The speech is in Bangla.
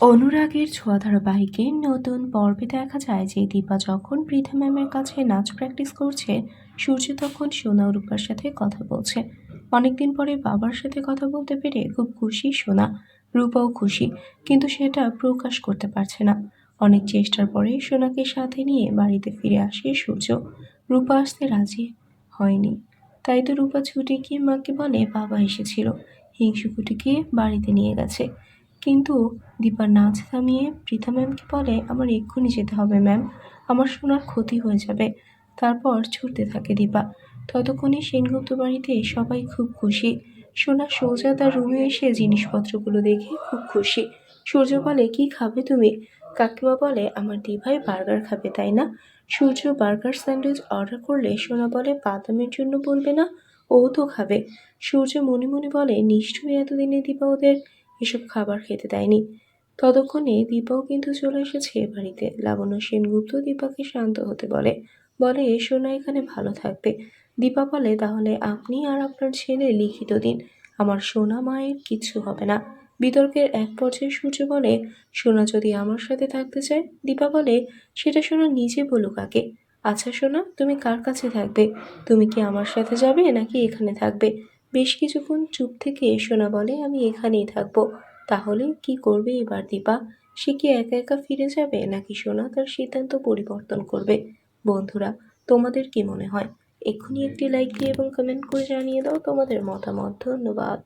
অনুরাগের ছোঁয়া ধারাবাহিকের নতুন পর্বে দেখা যায় যে দীপা যখন পৃথা ম্যামের কাছে নাচ প্র্যাকটিস করছে, সূর্য তখন সোনা রূপার সাথে কথা বলছে। অনেকদিন পরে বাবার সাথে কথা বলতে পেরে খুব খুশি সোনা, রূপাও খুশি, কিন্তু সেটা প্রকাশ করতে পারছে না। অনেক চেষ্টার পরে সোনাকে সাথে নিয়ে বাড়িতে ফিরে আসে সূর্য। রূপা আসতে রাজি হয়নি। তাই তো রূপা ছুটে গিয়ে মাকে বলে বাবা এসেছিল। হিংসুকুটিকে বাড়িতে নিয়ে গেছে। কিন্তু দীপা নাচ থামিয়ে পৃথা ম্যামকে বলে, আমার এক্ষুনি যেতে হবে, ম্যাম। আমার সোনার ক্ষতি হয়ে যাবে। তারপর ছুটতে থাকে দীপা। ততক্ষণে সেনগুপ্ত বাড়িতে সবাই খুব খুশি। সোনা, সোজা তার রুমে এসে জিনিসপত্রগুলো দেখে খুব খুশি। সূর্য বলে, কি খাবে তুমি? কাকিমা বলে, আমার দিভাই বার্গার খাবে, তাই না? সূর্য বার্গার স্যান্ডউইচ অর্ডার করলে সোনা বলে, বাদামের জন্য বলবে না, ও তো খাবে। সূর্য মনে মনে বলে, নিশ্চয়ই এতদিনে দীপা ওদের এসব খাবার খেতে দেয়নি। ততক্ষণে দীপাও কিন্তু চলে এসেছে বাড়িতে। লাবণ্য সেনগুপ্ত দীপাকে শান্ত হতে বলে। বলে সোনা এখানে ভালো থাকবে দীপা বলে, তাহলে আপনি আর আপনার ছেলে লিখিত দিন। আমার সোনা মায়ের কিচ্ছু হবে না বিতর্কের এক পর্যায়ে সূর্য বলে, সোনা যদি আমার সাথে থাকতে চায় দীপা বলে, সেটা সোনা নিজে বলুক আগে আচ্ছা সোনা, তুমি কার কাছে থাকবে? তুমি কি আমার সাথে যাবে নাকি এখানে থাকবে? বেশ কিছুক্ষণ চুপ থেকে এসো না বলে, আমি এখানেই থাকব। তাহলে কি করবে এবার দীপা? সে কি একা একা ফিরে যাবে নাকি সোনা তার সিদ্ধান্ত পরিবর্তন করবে? বন্ধুরা, তোমাদের কি মনে হয়? এক্ষুনি একটি লাইক দিয়ে এবং কমেন্ট করে জানিয়ে দাও তোমাদের মতামত। ধন্যবাদ।